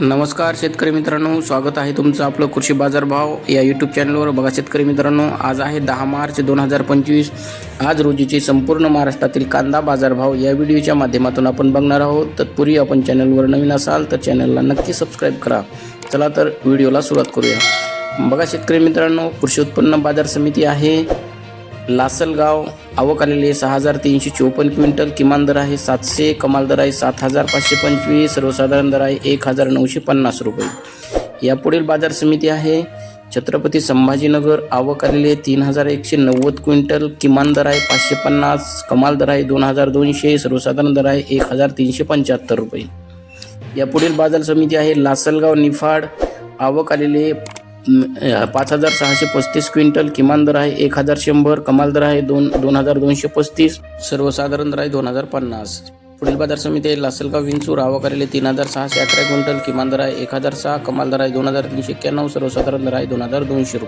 नमस्कार शेतकरी मित्रांनो स्वागत आहे तुमचं आपलं कृषी बाजार भाव या यूट्यूब चॅनलवर बघा शेतकरी मित्रांनो आज आहे दहा मार्च दोन हजार पंचवीस. आज रोजीचे संपूर्ण महाराष्ट्रातील कांदा बाजारभाव या व्हिडिओच्या माध्यमातून आपण बघणार आहोत. तत्पूर्वी आपण चॅनलवर नवीन असाल तर चॅनलला नक्की सबस्क्राईब करा. चला तर व्हिडिओला सुरुवात करूया. बघा शेतकरी मित्रांनो कृषी उत्पन्न बाजार समिती आहे. लासलगाव आवक आलेली सहा हजार तीनशे चोपन्न क्विंटल. किमान दर आहे सातशे कमाल दर आहे सात हजार पाचशे पंचवीस सर्वसाधारण दर आहे एक हजार नऊशे पन्नास रुपये. यापुढील बाजार समिती आहे छत्रपती संभाजीनगर. आवक आलेली आहे तीन हजार एकशे नव्वद क्विंटल. किमान दर आहे पाचशे पन्नास कमाल दर आहे दोन हजार दोनशे सर्वसाधारण दर आहे एक हजार तीनशे पंच्याहत्तर रुपये. यापुढील बाजार समिती आहे लासलगाव निफाड. आवक आलेली आहे पाच हजार सहाशे पस्तीस क्विंटल किमान दर आहे एक हजार शंभर कमाल दर आहे दोन दोन हजार दोनशे पस्तीस सर्वसाधारण दर आहे दोन हजार पन्नास. पुढील बाजार समिती आहे लासलगाव विंचूर आवक तीन हजार सहाशे अकरा क्विंटल किमान दर आहे एक हजार सहा कमाल दर आहे दोन हजार तीनशे एक्क्याण्णव सर्वसाधारण दर आहे दोन हजार दोनशे रुपये.